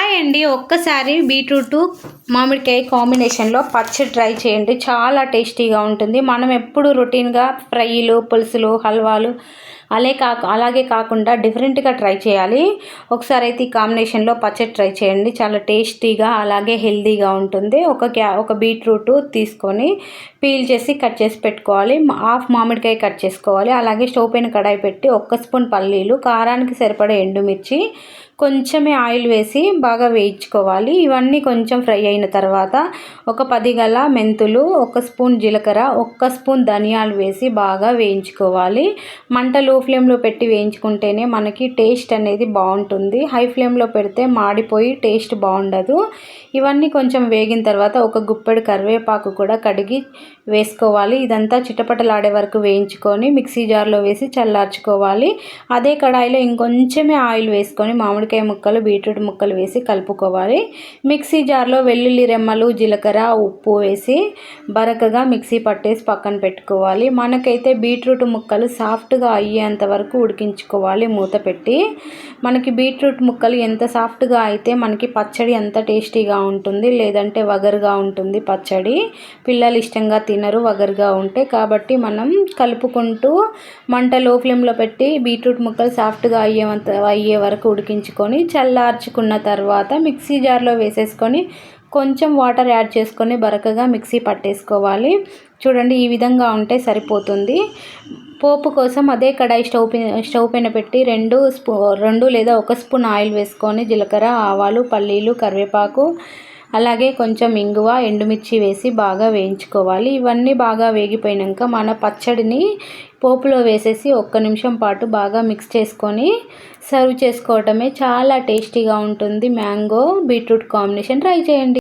Hi అండి ఒక్కసారి beetroot మామిడికాయ కాంబినేషన్లో పచ్చడి ట్రై చేయండి. చాలా టేస్టీగా ఉంటుంది. మనం ఎప్పుడు రొటీన్గా ఫ్రైలు పులుసులు హల్వాలు అలే కా అలాగే కాకుండా డిఫరెంట్గా ట్రై చేయాలి. ఒకసారి అయితే ఈ కాంబినేషన్లో పచ్చడి ట్రై చేయండి. చాలా టేస్టీగా అలాగే హెల్దీగా ఉంటుంది. ఒక క్యా ఒక బీట్రూట్ తీసుకొని పీల్ చేసి కట్ చేసి పెట్టుకోవాలి. హాఫ్ మామిడికాయ కట్ చేసుకోవాలి. అలాగే స్టవ్ పైన కడాయి పెట్టి ఒక్క స్పూన్ పల్లీలు కారానికి సరిపడే ఎండుమిర్చి కొంచెమే ఆయిల్ వేసి బాగా వేయించుకోవాలి. ఇవన్నీ కొంచెం ఫ్రై అయిన తర్వాత ఒక పది గల మెంతులు ఒక స్పూన్ జీలకర్ర ఒక్క స్పూన్ ధనియాలు వేసి బాగా వేయించుకోవాలి. మంటలు ఫ్లేమ్లో పెట్టి వేయించుకుంటేనే మనకి టేస్ట్ అనేది బాగుంటుంది. హై ఫ్లేమ్లో పెడితే మాడిపోయి టేస్ట్ బాగుండదు. ఇవన్నీ కొంచెం వేగిన తర్వాత ఒక గుప్పెడు కరివేపాకు కూడా కడిగి వేసుకోవాలి. ఇదంతా చిటపటలాడే వరకు వేయించుకొని మిక్సీ జార్లో వేసి చల్లార్చుకోవాలి. అదే కడాయిలో ఇంకొంచెమే ఆయిల్ వేసుకొని మామిడికాయ ముక్కలు బీట్రూట్ ముక్కలు వేసి కలుపుకోవాలి. మిక్సీ జార్లో వెల్లుల్లి రెమ్మలు జీలకర్ర ఉప్పు వేసి బరకగా మిక్సీ పట్టేసి పక్కన పెట్టుకోవాలి. మనకైతే బీట్రూట్ ముక్కలు సాఫ్ట్గా అయ్యేంత వరకు ఉడికించుకోవాలి మూత పెట్టి. మనకి బీట్రూట్ ముక్కలు ఎంత సాఫ్ట్గా అయితే మనకి పచ్చడి ఎంత టేస్టీగా ఉంటుంది లేదంటే వగరుగా ఉంటుంది పచ్చడి. పిల్లలు ఇష్టంగా తినరు వగరుగా ఉంటే. కాబట్టి మనం కలుపుకుంటూ మంట లో ఫ్లేమ్లో పెట్టి బీట్రూట్ ముక్కలు సాఫ్ట్గా అయ్యేంత అయ్యే వరకు ఉడికించుకొని చల్లార్చుకున్న తర్వాత మిక్సీ జార్లో వేసేసుకొని కొంచెం వాటర్ యాడ్ చేసుకొని బరకగా మిక్సీ పట్టేసుకోవాలి. చూడండి ఈ విధంగా ఉంటే సరిపోతుంది. పోపు కోసం అదే కడాయి స్టవ్ స్టవ్ పైన పెట్టి రెండు స్పూ రెండు లేదా ఒక స్పూన్ ఆయిల్ వేసుకొని జీలకర్ర ఆవాలు పల్లీలు కరివేపాకు అలాగే కొంచెం ఇంగువ ఎండుమిర్చి వేసి బాగా వేయించుకోవాలి. ఇవన్నీ బాగా వేగిపోయినాక మన పచ్చడిని పోపులో వేసేసి ఒక్క నిమిషం పాటు బాగా మిక్స్ చేసుకొని సర్వ్ చేసుకోవటమే చాలా టేస్టీగా ఉంటుంది. మ్యాంగో బీట్రూట్ కాంబినేషన్ ట్రై చేయండి.